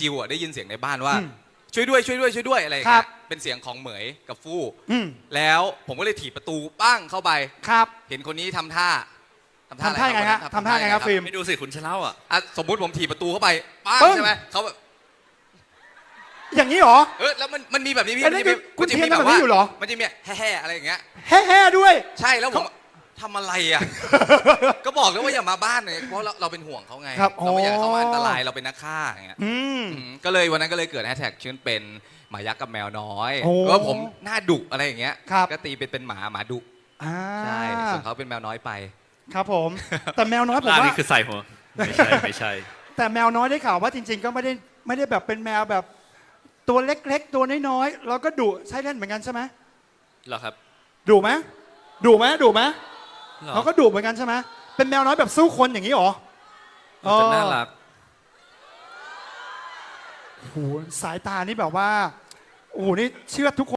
จิวอะได้ยินเสียงในบ้านว่า อืมช่วยด้วยช่วยด้วยช่วยด้วยอะไรอย่างครัเงี้บยเป็นเสียงของเหมยกับฟู่อืมแล้วผมก็เลยถีบประตูปั้งเข้าไป ครับ เห็นคนนี้ทำท่าทำท่ายังไงฮะอะรทำท่ายังไงครับฟิล์ม ไม่ดูสิคุณจะเล่าอะ อะสมมุติผมถีบประตูเข้าไปปั้งปึ้ง ใช่ไหมเขาแบบอย่างนี้เหรอ เออแล้วมันมันมีแบบนี้พี่เอ้ยนี่มันจะมีคุณมันจะเทียมีนแบบทำแบบนี้ว่าอยู่เหรอ มันจะมีแห่ๆอะไรอย่างเงี้ย แฮ่ๆด้วย ใช่แล้วผม ทำอะไรอะ ก็บอกแล้วว่าอย่ามาบ้านเลยเพราะเราเราเป็นห่วงเขาไง ครับเราไม่อยากให้เขามาอ๋ออัอันตรายเราเป็นนักฆ่าอย่างเงี้ยอืม อืมก็เลยวันนั้นก็เลยเกิดแฮชแท็กชื่อเป็นหมายักษ์กับแมวน้อยโอ้ว่าผมหน้าดุอะไรอย่างเงี้ย ครับ ก็ตีเป็นเป็นหมาหมาดุอ่าใช่ส่วนเขาเป็นแมวน้อยไป ครับผม แต่แมวน้อยผมร้านว่า นี้คือใส่หัว ไม่ใช่ ไม่ใช่ แต่แมวน้อยได้ข่าวว่าจริง ๆ ก็ไม่ได้ไม่ได้แบบเป็นแมวแบบ ตัวเล็กๆ ตัวน้อยๆแล้วก็ดุใช่เล่นเหมือนกันใช่ไหมเหรอครับ ดุไหมดุไหมดุไหม หรอเราก็ดุเหมือนกันใช่ไหมเป็นแมวน้อยแบบสู้คนอย่างนี้เหรอมันจะน่ารัก โอ้โหสายตานี่แบบว่าโอ้โหนี่เชื่อดทุกคน